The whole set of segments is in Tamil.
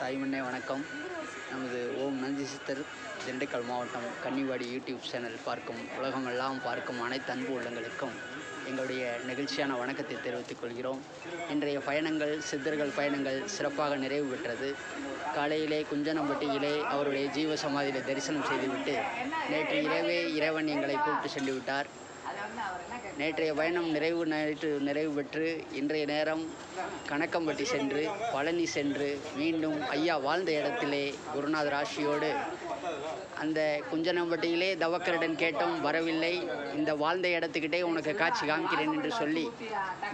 தாய்மண்ணே வணக்கம். நமது ஓம் நந்தி சித்தர் திண்டுக்கல் மாவட்டம் கன்னிவாடி யூடியூப் சேனல் பார்க்கும் உலகமெல்லாம் பார்க்கும் அனைத்து அன்பு உள்ளங்களுக்கும் எங்களுடைய நெகிழ்ச்சியான வணக்கத்தை தெரிவித்துக் கொள்கிறோம். இன்றைய பயணங்கள் சித்தர்கள் பயணங்கள் சிறப்பாக நிறைவு பெற்றது. காலையிலே குஞ்சனம்பட்டியிலே அவருடைய ஜீவ சமாதியில் தரிசனம் செய்துவிட்டு நேற்று இரவே இறைவன் எங்களை கூப்பிட்டு சென்று விட்டார். நேற்றைய பயணம் நிறைவு நேற்று நிறைவு பெற்று இன்றைய நேரம் கணக்கம்பட்டி சென்று பழனி சென்று மீண்டும் ஐயா வாழ்ந்த இடத்திலே குருநாதர் ஆசியோடு அந்த குஞ்சனம்பட்டியிலே தவக்கருடன் கேட்டோம் வரவில்லை. இந்த வாழ்ந்த இடத்துக்கிட்டே உனக்கு காட்சி காமிக்கிறேன் என்று சொல்லி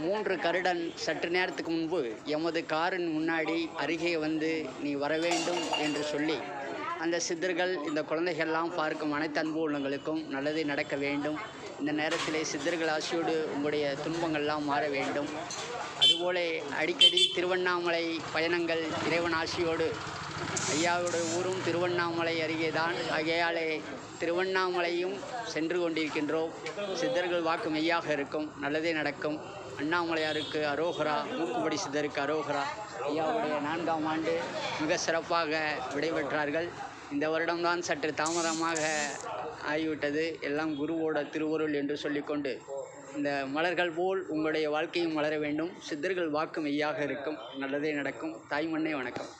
மூன்று கருடன் சற்று நேரத்துக்கு முன்பு எமது காரின் முன்னாடி அருகே வந்து நீ வர வேண்டும் என்று சொல்லி அந்த சித்தர்கள் இந்த குழந்தைகள்லாம் பார்க்கும் அனைத்து அன்பு உள்ளங்களுக்கும் நல்லது நடக்க வேண்டும். இந்த நேரத்திலே சித்தர்கள் ஆசியோடு உங்களுடைய துன்பங்கள்லாம் மாற வேண்டும். அதுபோல அடிக்கடி திருவண்ணாமலை பயணங்கள் இறைவன் ஆசியோடு ஐயாவுடைய ஊரும் திருவண்ணாமலை அருகே தான் ஆகையாலே திருவண்ணாமலையும் சென்று கொண்டிருக்கின்றோம். சித்தர்கள் வாக்கு மெய்யாக இருக்கும். நல்லதே நடக்கும். அண்ணாமலையாருக்கு அரோகரா மூக்குப்படி சித்தருக்கு அரோகரா. ஐயாவுடைய நான்காம் ஆண்டு மிக சிறப்பாக விடைபெற்றார்கள். இந்த வருடம்தான் சற்று தாமதமாக ஆகிவிட்டது. எல்லாம் குருவோட திருவருள் என்று சொல்லிக்கொண்டு இந்த மலர்கள் போல் உங்களுடைய வாழ்க்கையும் மலர வேண்டும். சித்தர்கள் வாக்கு மெய்யாக இருக்கும். நல்லதே நடக்கும். தாய்மண்ணே வணக்கம்.